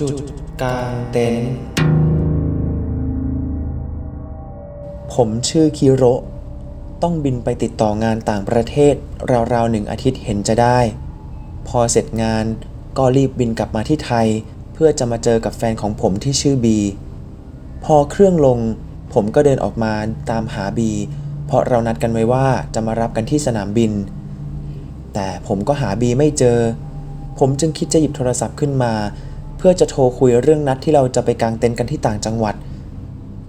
จุดกลางเต็นท์ผมชื่อคิโรต้องบินไปติดต่องานต่างประเทศ ราวๆหนึ่งอาทิตย์เห็นจะได้ พอเสร็จงานก็รีบบินกลับมาที่ไทย เพื่อจะมาเจอกับแฟนของผมที่ชื่อบี พอเครื่องลง ผมก็เดินออกมาตามหาบี เพราะเรานัดกันไว้ว่าจะมารับกันที่สนามบิน แต่ผมก็หาบีไม่เจอ ผมจึงคิดจะหยิบโทรศัพท์ขึ้นมา เพื่อจะโทรคุยเรื่องนัดที่เราจะไปกางเต็นท์กันที่ต่างจังหวัด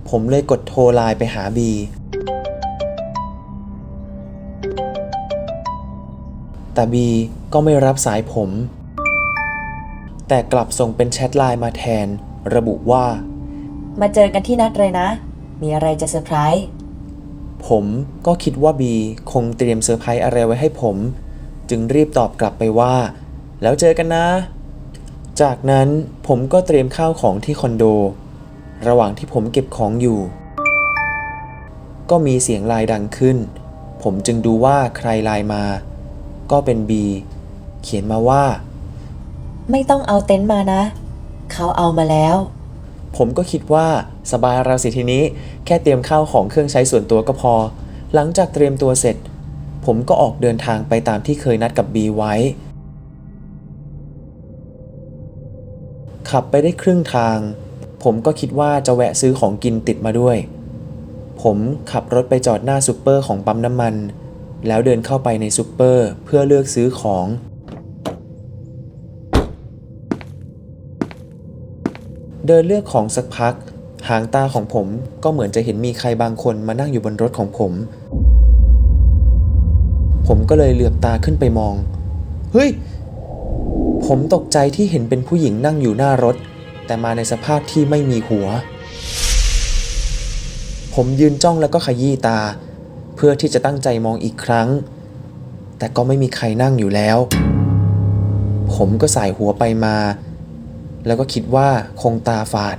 ผมเลยกดโทรไลน์ไปหาบีแต่บีก็ไม่รับสายผม แต่กลับส่งเป็นแชทไลน์มาแทน ระบุว่า มาเจอกันที่นัดเลยนะ มีอะไรจะเซอร์ไพรส์ผมก็คิดว่าบีคงเตรียมเซอร์ไพรส์อะไรไว้ให้ผม จึงรีบตอบกลับไปว่า แล้วเจอกันนะ จากนั้นผมก็เตรียมข้าวของที่คอนโด ระหว่างที่ผมเก็บของอยู่ ก็มีเสียงไลน์ดังขึ้น ผมจึงดูว่าใครไลน์มา ก็เป็นบีเขียนมาว่า ไม่ต้องเอาเต็นท์มานะ เขาเอามาแล้ว ผมก็คิดว่าสบายเราสิทีนี้แค่เตรียมข้าวของเครื่องใช้ส่วนตัวก็พอ หลังจากเตรียมตัวเสร็จ ผมก็ออกเดินทางไปตามที่เคยนัดกับบีไว้ ขับไปได้ครึ่งทาง ผมก็คิดว่าจะแวะซื้อของกินติดมาด้วย ผมขับรถไปจอดหน้าซูเปอร์ของปั๊มน้ำมัน แล้วเดินเข้าไปในซูเปอร์เพื่อเลือกซื้อของเดินเลือกของสักพัก หางตาของผมก็เหมือนจะเห็นมีใครบางคนมานั่งอยู่บนรถของผม ผมก็เลยเหลือบตาขึ้นไปมอง เฮ้ย ผมตกใจที่เห็นเป็นผู้หญิงนั่งอยู่หน้ารถ แต่มาในสภาพที่ไม่มีหัว ผมยืนจ้องแล้วก็ขยี้ตา เพื่อที่จะตั้งใจมองอีกครั้ง แต่ก็ไม่มีใครนั่งอยู่แล้ว ผมก็สายหัวไปมา แล้วก็คิดว่าคงตาฝาด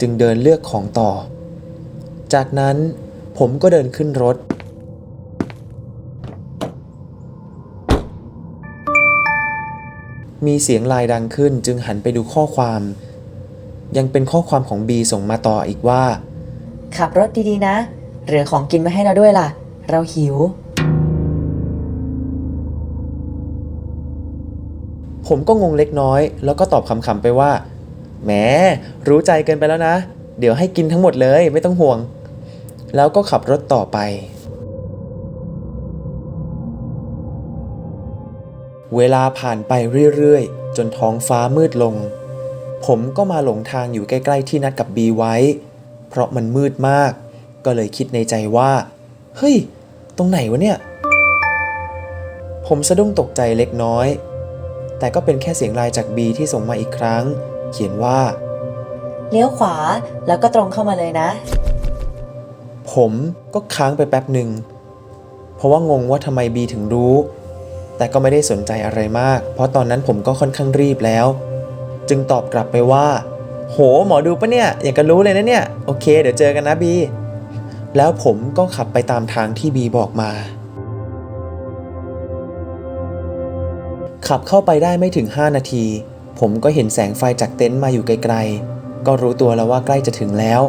จึงเดินเลือกของต่อ จากนั้นผมก็เดินขึ้นรถ มีเสียงไลน์ดังขึ้นจึงหันไปดูข้อความ ยังเป็นข้อความของบีส่งมาต่ออีกว่า ขับรถดีๆนะ เหลือของกินมาให้เราด้วยล่ะ เราหิว ผมก็งงเล็กน้อย แล้วก็ตอบคำๆไปว่า แหม รู้ใจเกินไปแล้วนะ เดี๋ยวให้กินทั้งหมดเลยไม่ต้องห่วง แล้วก็ขับรถต่อไป เวลาผ่านไปเรื่อยๆ จนท้องฟ้ามืดลง ผมก็มาหลงทางอยู่ใกล้ๆที่นัดกับบีไว้ เพราะมันมืดมาก ก็เลยคิดในใจว่า เฮ้ย ตรงไหนวะเนี่ย ผมสะดุ้งตกใจเล็กน้อย แต่ก็เป็นแค่เสียงไลน์จากบีที่ส่งมาอีกครั้ง เขียนว่า เลี้ยวขวาแล้วก็ตรงเข้ามาเลยนะ ผมก็ค้างไปแป๊บหนึ่ง เพราะว่างงว่าทำไมบีถึงรู้ แต่ก็ไม่ได้สนใจอะไรมาก เพราะตอนนั้นผมก็ค่อนข้างรีบแล้ว จึงตอบกลับไปว่า โห หมอดูปะเนี่ย อยากจะรู้เลยนะเนี่ย โอเค เดี๋ยวเจอกันนะบี แล้วผมก็ขับไปตามทางที่บีบอกมา ขับเข้าไปได้ไม่ถึง 5 นาที ผมก็เห็นแสงไฟจากเต็นท์มาอยู่ไกลๆ ก็รู้ตัวแล้วว่าใกล้จะถึงแล้ว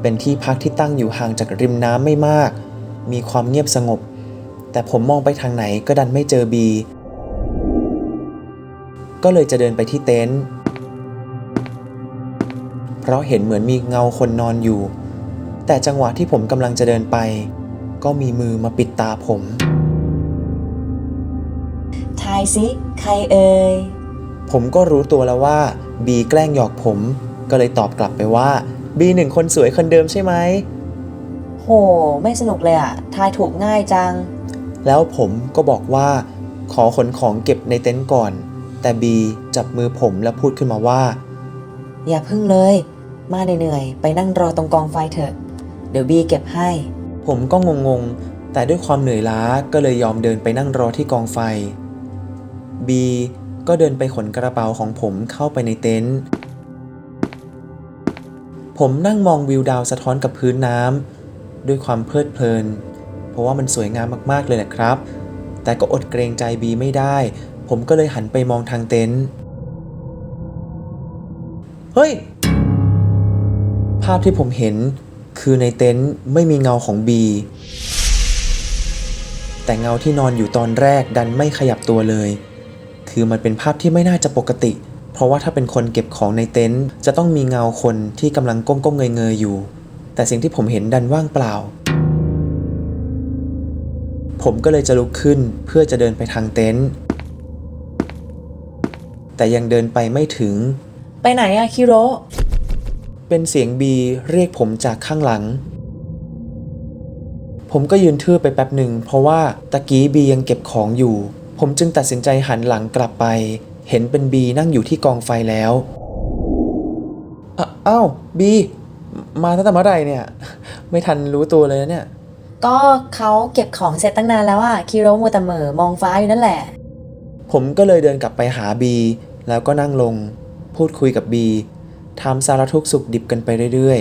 เป็นที่พักที่ตั้งอยู่ห่างจากริมน้ำไม่มาก มีความเงียบสงบ แต่ผมมองไปทางไหนก็ดันไม่เจอบี ก็เลยจะเดินไปที่เต็นท์ เพราะเห็นเหมือนมีเงาคนนอนอยู่ แต่จังหวะที่ผมกำลังจะเดินไป ก็มีมือมาปิดตาผม ทายสิ ใครเอ่ย ผมก็รู้ตัวแล้วว่าบีแกล้งหยอกผม ก็เลยตอบกลับไปว่าบีหนึ่งคนสวยคนเดิมใช่ไหม โห ไม่สนุกเลยอะทายถูกง่ายจัง แล้วผมก็บอกว่า ขอขนของเก็บในเต็นท์ก่อน แต่บีจับมือผมแล้วพูดขึ้นมาว่า อย่าพึ่งเลย มาเหนื่อยๆไปนั่งรอตรงกองไฟเถอะ เดี๋ยวบีเก็บให้ ผมก็งงๆ แต่ด้วยความเหนื่อยล้าก็เลยยอมเดินไปนั่งรอที่กองไฟบีก็เดินไปขนกระเป๋าของผมเข้าไปในเต็นท์ผมนั่งมองวิวดาวสะท้อนกับพื้นน้ำด้วยความเพลิดเพลิน เพราะว่ามันสวยงามมากๆเลยแหละครับ แต่ก็อดเกรงใจบีไม่ได้ ผมก็เลยหันไปมองทางเต็นท์เฮ้ย ภาพที่ผมเห็นคือในเต็นท์ไม่มีเงาของบี แต่เงาที่นอนอยู่ตอนแรกดันไม่ขยับตัวเลย คือมันเป็นภาพที่ไม่น่าจะปกติ เพราะว่าถ้าเป็นคนเก็บของในเต็นท์จะต้องมีเงาคนที่กำลังก้มๆเงยๆอยู่ แต่สิ่งที่ผมเห็นดันว่างเปล่า ผมก็เลยจะลุกขึ้นเพื่อจะเดินไปทางเต็นท์แต่ยังเดินไปไม่ถึง ไปไหนอะคิโรเป็นเสียงบีเรียกผมจากข้างหลัง ผมก็ยืนทื่อไปแป๊บหนึ่งเพราะว่าตะกี้บียังเก็บของอยู่ ผมจึงตัดสินใจหันหลังกลับไป เห็นเป็นบีนั่งอยู่ที่กองไฟแล้วอะอ้าวบี มาตั้งแต่เมื่อไหร่เนี่ย ไม่ทันรู้ตัวเลยนะเนี่ย ก็เขาเก็บของเสร็จตั้งนานแล้วอะคิโรมัวแต่เหม่อมองฟ้าอยู่นั่นแหละ ผมก็เลยเดินกลับไปหาบีแล้วก็นั่งลง พูดคุยกับบีทำสารทุกข์สุขดิบกันไปเรื่อย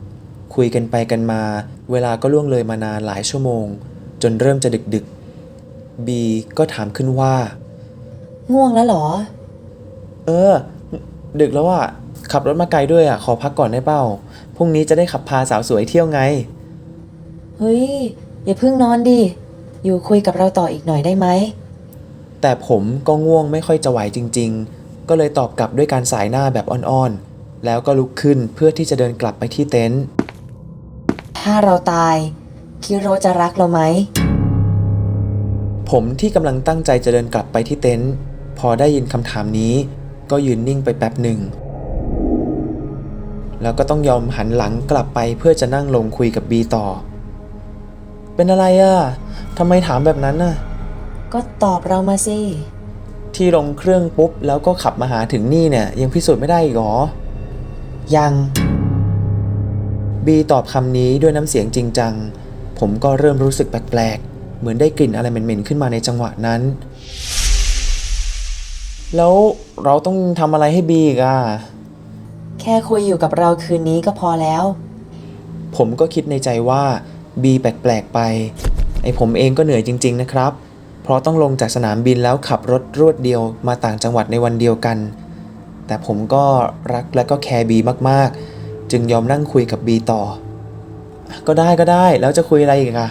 ๆ คุยกันไปกันมา เวลาก็ล่วงเลยมานานหลายชั่วโมง จนเริ่มจะดึกๆ บีก็ถามขึ้นว่า ง่วงแล้วเหรอ เออ ดึกแล้วอะขับรถมาไกลด้วยอะขอพักก่อนได้เปล่าพรุ่งนี้จะได้ขับพาสาวสวยเที่ยวไง เฮ้ย อย่าเพิ่งนอนดิ อยู่คุยกับเราต่ออีกหน่อยได้ไหม แต่ผมก็ง่วงไม่ค่อยจะไหวจริง ๆ ก็เลยตอบกลับด้วยการสายหน้าแบบอ่อนๆ แล้วก็ลุกขึ้นเพื่อที่จะเดินกลับไปที่เต็นท์ ถ้าเราตาย คิโรจะรักเราไหม ผมที่กำลังตั้งใจจะเดินกลับไปที่เต็นท์พอได้ยินคำถามนี้ ก็ยืนนิ่งไปแป๊บหนึ่ง แล้วก็ต้องยอมหันหลังกลับไปเพื่อจะนั่งลงคุยกับบีต่อ เป็นอะไรอะ่ะทำไมถามแบบนั้นน่ะ ก็ตอบเรามาสิ ที่ลงเครื่องปุ๊บแล้วก็ขับมาหาถึงนี่เนี่ยยังพิสูจน์ไม่ได้อีกเหรอ ยัง บีตอบคำนี้ด้วยน้ำเสียงจริงจัง ผมก็เริ่มรู้สึกแปลกๆ เหมือนได้กลิ่นอะไรเหม็นๆขึ้นมาในจังหวะนั้น แล้วเราต้องทำอะไรให้บีอีกอะ แค่คุยอยู่กับเราคืนนี้ก็พอแล้ว ผมก็คิดในใจว่า บีแปลกๆไป ไอผมเองก็เหนื่อยจริง ๆ นะครับ เพราะต้องลงจากสนามบินแล้วขับรถรวดเดียวมาต่างจังหวัดในวันเดียวกัน แต่ผมก็รักและก็แคร์บีมากๆ จึงยอมนั่งคุยกับบีต่อ ก็ได้ก็ได้แล้วจะคุยอะไรอีกอะ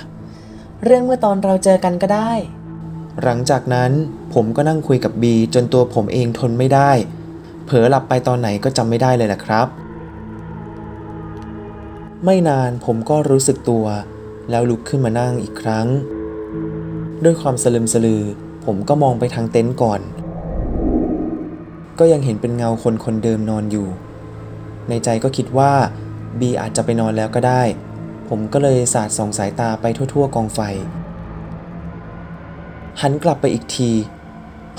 เรื่องเมื่อตอนเราเจอกันก็ได้ หลังจากนั้นผมก็นั่งคุยกับบีจนตัวผมเองทนไม่ได้ เผลอหลับไปตอนไหนก็จำไม่ได้เลยแหละครับ ไม่นานผมก็รู้สึกตัว แล้วลุกขึ้นมานั่งอีกครั้ง ด้วยความสลึมสลือ ผมก็มองไปทางเต็นท์ก่อน ก็ยังเห็นเป็นเงาคนคนเดิมนอนอยู่ ในใจก็คิดว่าบีอาจจะไปนอนแล้วก็ได้ ผมก็เลยสาดส่องสายตาไปทั่ว ๆ กองไฟ หันกลับไปอีกที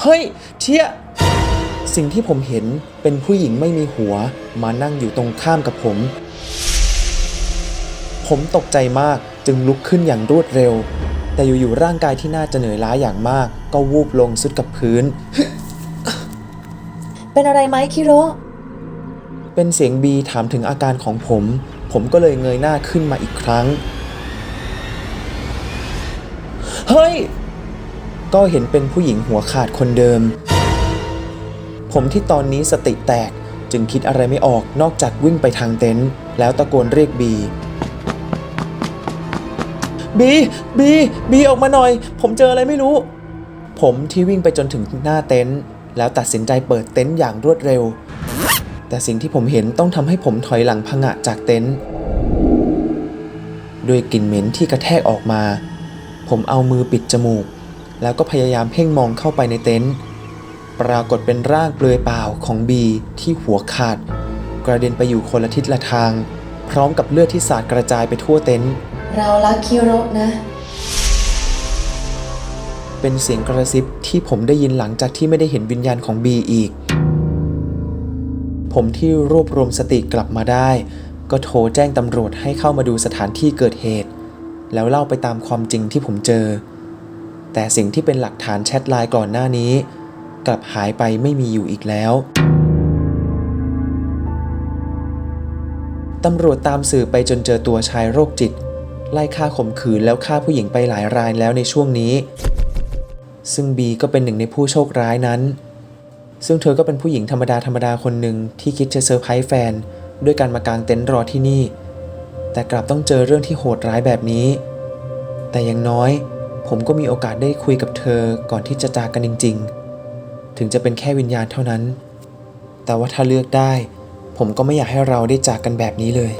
เฮ้ยเชี่ยสิ่งที่ผมเห็นเป็นผู้หญิงไม่มีหัว มานั่งอยู่ตรงข้ามกับผม ผมตกใจมาก จึงลุกขึ้นอย่างรวดเร็ว แต่อยู่ๆร่างกายที่น่าจะเหนื่อยล้าอย่างมาก ก็วูบลงสุดกับพื้น เป็นอะไรไหมคิโรเป็นเสียงบีถามถึงอาการของผม ผมก็เลยเงยหน้าขึ้นมาอีกครั้ง เฮ้ย ก็เห็นเป็นผู้หญิงหัวขาดคนเดิม ผมที่ตอนนี้สติแตกจึงคิดอะไรไม่ออกนอกจากวิ่งไปทางเต็นท์แล้วตะโกนเรียกบี บีบีบีออกมาหน่อย ผมเจออะไรไม่รู้ ผมที่วิ่งไปจนถึงหน้าเต็นท์แล้วตัดสินใจเปิดเต็นท์อย่างรวดเร็ว แต่สิ่งที่ผมเห็นต้องทำให้ผมถอยหลังพงะจากเต็นท์ด้วยกลิ่นเหม็นที่กระแทกออกมา ผมเอามือปิดจมูก แล้วก็พยายามเพ่งมองเข้าไปในเต็นท์ปรากฏเป็นร่างเปลือยเปล่าของบีที่หัวขาด กระเด็นไปอยู่คนละทิศละทาง พร้อมกับเลือดที่สาดกระจายไปทั่วเต็นท์ เรารักคิโรนะ เป็นเสียงกระซิบที่ผมได้ยินหลังจากที่ไม่ได้เห็นวิญญาณของบีอีก ผมที่รวบรวมสติกลับมาได้ ก็โทรแจ้งตำรวจให้เข้ามาดูสถานที่เกิดเหตุ แล้วเล่าไปตามความจริงที่ผมเจอ แต่สิ่งที่เป็นหลักฐานแชทไลน์ก่อนหน้านี้ กลับหายไปไม่มีอยู่อีกแล้วตำรวจตามสื่อไปจนเจอตัวชายโรคจิต ไล่ฆ่าข่มขืนแล้วฆ่าผู้หญิงไปหลายรายแล้วในช่วงนี้ ซึ่งบีก็เป็นหนึ่งในผู้โชคร้ายนั้น ซึ่งเธอก็เป็นผู้หญิงธรรมดาธรรมดาคนหนึ่งที่คิดจะเซอร์ไพรส์แฟน ด้วยการมากางเต็นท์รอที่นี่ แต่กลับต้องเจอเรื่องที่โหดร้ายแบบนี้ แต่อย่างน้อย ผมก็มีโอกาสได้คุยกับเธอก่อนที่จะจากกันจริง ๆ ถึงจะเป็นแค่วิญญาณเท่านั้น แต่ว่าถ้าเลือกได้ ผมก็ไม่อยากให้เราได้จากกันแบบนี้เลย